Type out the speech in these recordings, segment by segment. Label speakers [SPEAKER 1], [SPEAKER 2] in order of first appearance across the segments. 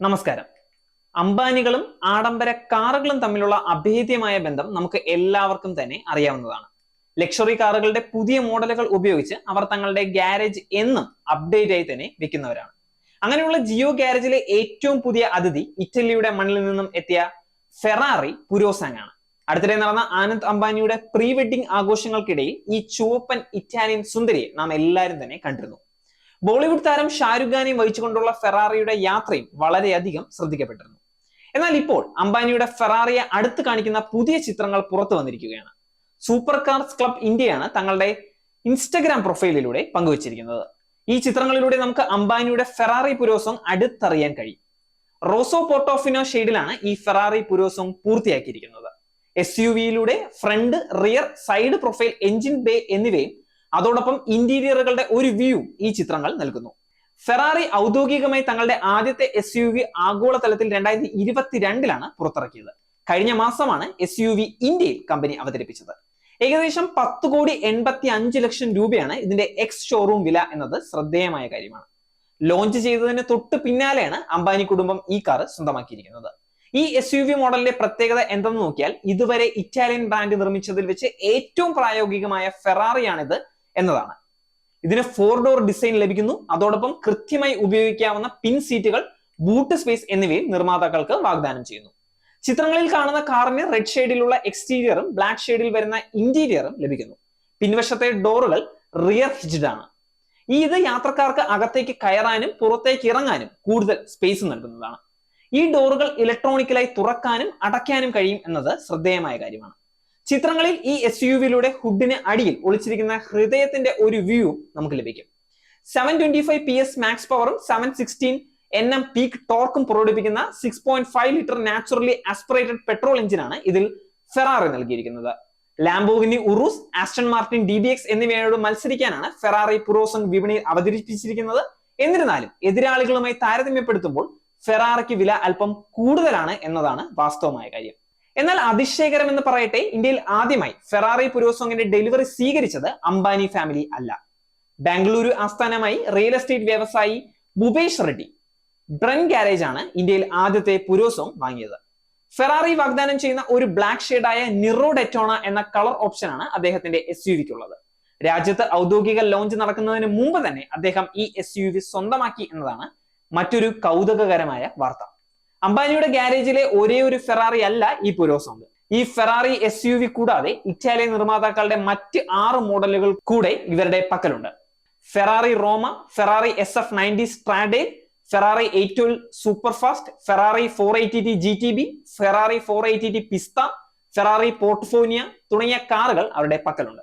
[SPEAKER 1] നമസ്കാരം. അംബാനികളും ആഡംബര കാറുകളും തമ്മിലുള്ള അഭേദ്യമായ ബന്ധം നമുക്ക് എല്ലാവർക്കും തന്നെ അറിയാവുന്നതാണ്. ലക്ഷറി കാറുകളുടെ പുതിയ മോഡലുകൾ ഉപയോഗിച്ച് അവർ തങ്ങളുടെ ഗ്യാരേജ് എന്നും അപ്ഡേറ്റ് ആയി തന്നെ വിൽക്കുന്നവരാണ്. അങ്ങനെയുള്ള ജിയോ ഗ്യാരേജിലെ ഏറ്റവും പുതിയ അതിഥി ഇറ്റലിയുടെ മണ്ണിൽ നിന്നും എത്തിയ ഫെറാറി പുരോസാങ് ആണ് അടുത്തിടെ നടന്ന ആനന്ദ് അംബാനിയുടെ പ്രീ വെഡിങ് ആഘോഷങ്ങൾക്കിടയിൽ ഈ ചുവപ്പൻ ഇറ്റാലിയൻ സുന്ദരിയെ നാം എല്ലാവരും തന്നെ കണ്ടിരുന്നു. ബോളിവുഡ് താരം ഷാരുഖ് ഖാനെ വഹിച്ചുകൊണ്ടുള്ള ഫെറാറിയുടെ യാത്രയും വളരെയധികം ശ്രദ്ധിക്കപ്പെട്ടിരുന്നു. എന്നാൽ ഇപ്പോൾ അംബാനിയുടെ ഫെറാറിയെ അടുത്ത് കാണിക്കുന്ന പുതിയ ചിത്രങ്ങൾ പുറത്തു വന്നിരിക്കുകയാണ്. സൂപ്പർ കാർസ് ക്ലബ് ഇന്ത്യയാണ് തങ്ങളുടെ ഇൻസ്റ്റഗ്രാം പ്രൊഫൈലിലൂടെ പങ്കുവച്ചിരിക്കുന്നത്. ഈ ചിത്രങ്ങളിലൂടെ നമുക്ക് അംബാനിയുടെ ഫെറാറി പുരോസം അടുത്തറിയാൻ കഴിയും. റോസോ പോർട്ടോഫിനോ ഷെയ്ഡിലാണ് ഈ ഫെറാറി പുരോസം പൂർത്തിയാക്കിയിരിക്കുന്നത്. S U വിയിലൂടെ front rear side profile engine bay എന്നിവയും അതോടൊപ്പം ഇന്റീരിയറുകളുടെ ഒരു വ്യൂ ഈ ചിത്രങ്ങൾ നൽകുന്നു. ഫെറാറി ഔദ്യോഗികമായി തങ്ങളുടെ ആദ്യത്തെ എസ് യു വി ആഗോളതലത്തിൽ രണ്ടായിരത്തി ഇരുപത്തിരണ്ടിലാണ് പുറത്തിറക്കിയത്. കഴിഞ്ഞ മാസമാണ് എസ് യു വി ഇന്ത്യയിൽ കമ്പനി അവതരിപ്പിച്ചത്. ഏകദേശം പത്ത് കോടി എൺപത്തി അഞ്ച് ലക്ഷം രൂപയാണ് ഇതിന്റെ എക്സ് ഷോറൂം വില എന്നത് ശ്രദ്ധേയമായ കാര്യമാണ്. ലോഞ്ച് ചെയ്തതിന് തൊട്ട് പിന്നാലെയാണ് അംബാനി കുടുംബം ഈ കാർ സ്വന്തമാക്കിയിരിക്കുന്നത്. ഈ എസ് യു വി മോഡലിന്റെ പ്രത്യേകത എന്തെന്ന് നോക്കിയാൽ ഇതുവരെ ഇറ്റാലിയൻ ബ്രാൻഡ് നിർമ്മിച്ചതിൽ വെച്ച് ഏറ്റവും പ്രായോഗികമായ ഫെറാറിയാണിത് എന്നതാണ്. ഇതിന് ഫോർ ഡോർ ഡിസൈൻ ലഭിക്കുന്നു. അതോടൊപ്പം കൃത്യമായി ഉപയോഗിക്കാവുന്ന പിൻ സീറ്റുകൾ ബൂട്ട് സ്പേസ് എന്നിവയും നിർമ്മാതാക്കൾക്ക് വാഗ്ദാനം ചെയ്യുന്നു. ചിത്രങ്ങളിൽ കാണുന്ന കാറിന് റെഡ് ഷെയ്ഡിലുള്ള എക്സ്റ്റീരിയറും ബ്ലാക്ക് ഷെയ്ഡിൽ വരുന്ന ഇന്റീരിയറും ലഭിക്കുന്നു. പിൻവശത്തെ ഡോറുകൾ റിയർ ഹിജ്ഡ് ആണ്. ഈ ഇത് യാത്രക്കാർക്ക് അകത്തേക്ക് കയറാനും പുറത്തേക്ക് ഇറങ്ങാനും കൂടുതൽ സ്പേസ് നൽകുന്നതാണ്. ഈ ഡോറുകൾ ഇലക്ട്രോണിക്കലായി തുറക്കാനും അടയ്ക്കാനും കഴിയും എന്നത് ശ്രദ്ധേയമായ കാര്യമാണ്. ചിത്രങ്ങളിൽ ഈ എസ് യു വിയിലൂടെ ഹുഡിന് അടിയിൽ ഒളിച്ചിരിക്കുന്ന ഹൃദയത്തിന്റെ ഒരു വ്യൂ നമുക്ക് ലഭിക്കും. Seven twenty five P S max പവറും seven sixteen N M peak ടോർക്കും പ്രകടിപ്പിക്കുന്ന six point five litre naturally aspirated petrol എഞ്ചിനാണ് ഇതിൽ ഫെറാറി നൽകിയിരിക്കുന്നത്. Lamborghini Urus Aston Martin D B X എന്നിവയോട് മത്സരിക്കാനാണ് ഫെറാറി പുറോസൺ വിപണിയിൽ അവതരിപ്പിച്ചിരിക്കുന്നത്. എന്നിരുന്നാലും എതിരാളികളുമായി താരതമ്യപ്പെടുത്തുമ്പോൾ ഫെറാറിക്ക് വില അല്പം കൂടുതലാണ് എന്നതാണ് വാസ്തവമായ കാര്യം. എന്നാൽ അതിശയകരം എന്ന് പറയട്ടെ ഇന്ത്യയിൽ ആദ്യമായി ഫെറാറി പുരോസോങ്ങിന്റെ ഡെലിവറി സ്വീകരിച്ചത് അംബാനി ഫാമിലി അല്ല. ബാംഗ്ലൂരു ആസ്ഥാനമായി റിയൽ എസ്റ്റേറ്റ് വ്യവസായി ഭൂപേഷ് റെഡ്ഡി ബ്രൻ ഗാരേജ് ആണ് ഇന്ത്യയിൽ ആദ്യത്തെ പുരോസോങ് വാങ്ങിയത്. ഫെറാറി വാഗ്ദാനം ചെയ്യുന്ന ഒരു ബ്ലാക്ക് ഷെയ്ഡായ നിറോ ഡെറ്റോണ എന്ന കളർ ഓപ്ഷനാണ് അദ്ദേഹത്തിന്റെ എസ് യു വിക്കുള്ളത്. രാജ്യത്ത് ഔദ്യോഗിക ലോഞ്ച് നടക്കുന്നതിന് മുമ്പ് തന്നെ അദ്ദേഹം ഈ എസ് യു വി സ്വന്തമാക്കി എന്നതാണ് മറ്റൊരു കൗതുകകരമായ വാർത്ത. അംബാനിയുടെ ഗ്യാരേജിലെ ഒരേ ഒരു ഫെറാറി അല്ല ഈ പുരോസോണ്ട് ഈ ഫെറാറി എസ് യു വി കൂടാതെ ഇറ്റാലിയൻ നിർമ്മാതാക്കളുടെ മറ്റ് ആറ് മോഡലുകൾ കൂടെ ഇവരുടെ പക്കലുണ്ട്. Ferrari Roma Ferrari S F ninety Stradale Ferrari eight twelve super fast Ferrari four eighty T G T B Ferrari four eighty T Pista Ferrari Portofino തുടങ്ങിയ കാറുകൾ അവരുടെ പക്കലുണ്ട്.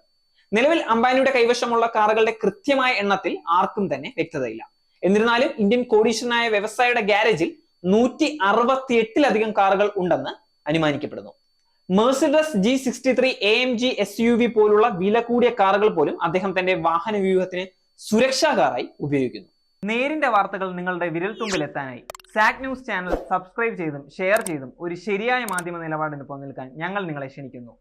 [SPEAKER 1] നിലവിൽ അംബാനിയുടെ കൈവശമുള്ള കാറുകളുടെ കൃത്യമായ എണ്ണത്തിൽ ആർക്കും തന്നെ വ്യക്തതയില്ല. എന്നിരുന്നാലും ഇന്ത്യൻ കോടീശ്വരനായ വ്യവസായിയുടെ ഗാരേജിൽ നൂറ്റി അറുപത്തി എട്ടിലധികം കാറുകൾ ഉണ്ടെന്ന് അനുമാനിക്കപ്പെടുന്നു. Mercedes G sixty three A M G S U V പോലുള്ള വില കൂടിയ കാറുകൾ പോലും അദ്ദേഹം തന്റെ വാഹന വ്യൂഹത്തിന് സുരക്ഷാ കാറായി ഉപയോഗിക്കുന്നു. നേരിന്റെ വാർത്തകൾ നിങ്ങളുടെ വിരൽത്തുമ്പിൽ എത്താനായി സാക് ന്യൂസ് ചാനൽ സബ്സ്ക്രൈബ് ചെയ്തും ഷെയർ ചെയ്തും ഒരു ശരിയായ മാധ്യമ നിലപാടിന് നിൽക്കാൻ ഞങ്ങൾ നിങ്ങളെ ക്ഷണിക്കുന്നു.